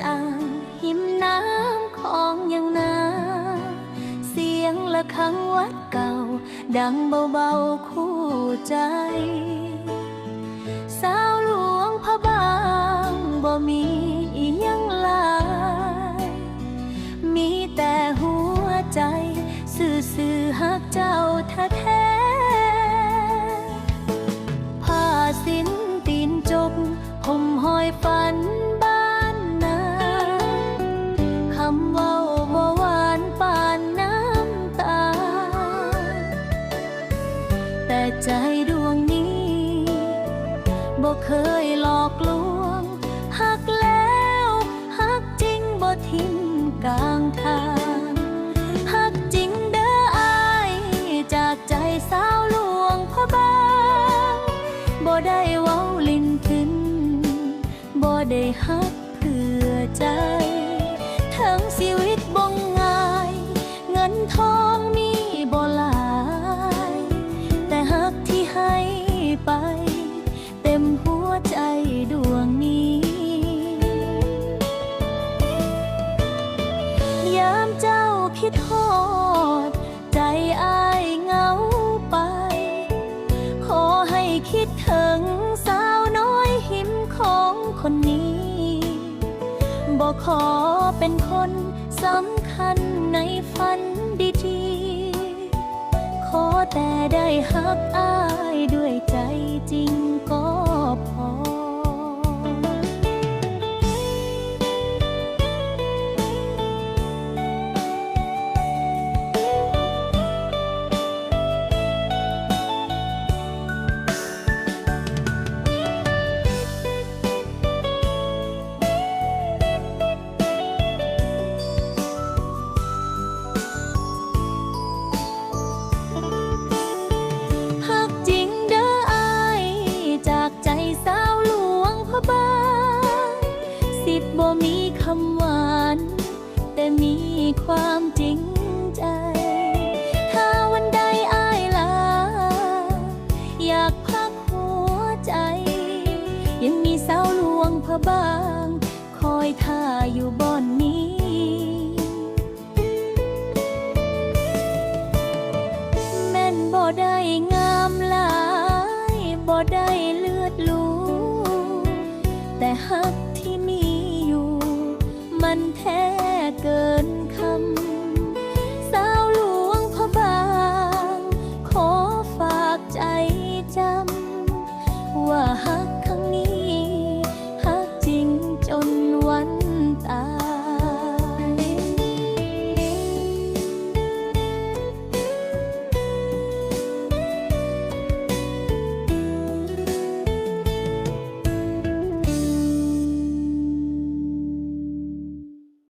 จางหิมน้ำของยังนาเสียงละคังวัดเก่า ดังเบาๆคู่ใจ สาวหลวงพระบางบ่มีอียังลาย มีแต่หัวใจสื่อสื่อหักเจ้าแท้ผ้าสิ้นตีนจบผมหอยฝัน ใจดวงนี้บ่เคยหลอกลวงหักแล้วหักจริงบ่ทิ้งกลางทางหักจริงเด้ออายจากใจสาวลวงพ่อบางบ่ได้เว้าลิ้นขึ้นบ่ได้หักเพื่อใจทั้งชีวิต ยามเจ้าคิดทอด ใจอายเงาไป ขอให้คิดถึงสาวน้อยหิมของคนนี้ บอกขอเป็นคนสำคัญในฝันดีๆ ขอแต่ได้หักอาย พระบาง คอยท่าอยู่บ่อนนี้ แม่นบ่ได้งามหลายบ่ได้เลือดลูแต่ฮักที่มีอยู่ มันแท้เกินคำสาวหลวงพระบาง ขอฝากใจจำว่า